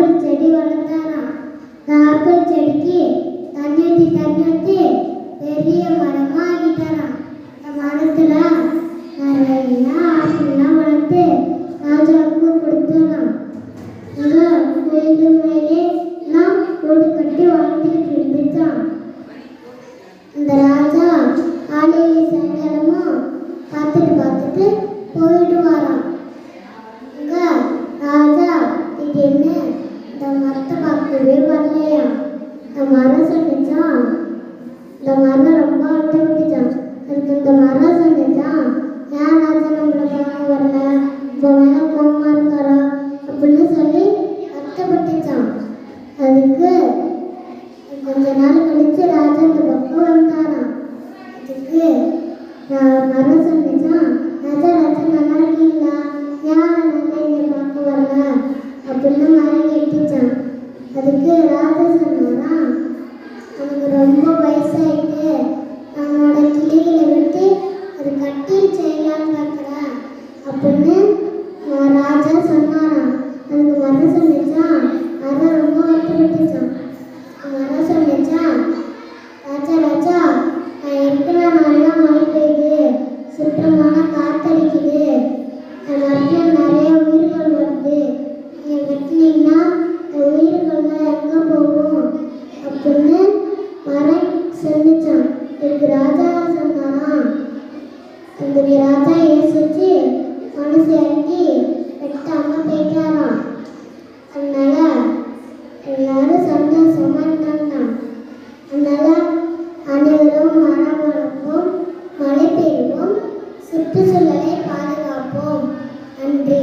Apple செடி வளர்ந்தானா அந்த apple செடிக்கு தண்ணி தண்ணி பெரிய மரமாக ஆகிட்டானா அந்த மரத்தில் நிறையா ஆப்பிள்லாம் வளர்த்து ராஜாவுக்கு கொடுத்தானா இங்கே கோயிலு மேலே எல்லாம் கூடு கட்டி வளர்ந்துக்கிட்டு பேர் வரலையா இந்த மரம் சொன்னிச்சா இந்த மரம் ரொம்ப அட்டை விட்டுச்சான் எனக்கு இந்த மரம் சொன்னிச்சா ஏன் ராஜா நம்மள போக வரல? இப்போ மேலே கோமா இருக்காரா அப்படின்னு சொல்லி அர்த்தப்பட்டுச்சான் அதுக்கு கொஞ்ச நாள் கழிச்சு ராஜா இந்த பக்கம் வந்தாராம். அதுக்கு நான் மரம் சொன்னிச்சான் ராஜா ராஜா நல்லா இருக்கீங்களா? ஏன் ராஜா சொன்னாராம் எனக்கு ரொம்ப வயசாயிட்டு அவனோட கிளிகளை விட்டு ஒரு கட்டில் செய்யலான்னு பார்க்குறேன் அப்படின்னு அதுக்கு ராஜா யோசிச்சு மனசு இறங்கி வெட்டாம போயிட்டாராம் அதனால எல்லாரும் சந்தோஷமா இருந்தாங்க அதனால அனைவரும் மரம் வளர்ப்போம் மழை பெய்வோம் சுற்றுச்சூழலை பாதுகாப்போம். நன்றி.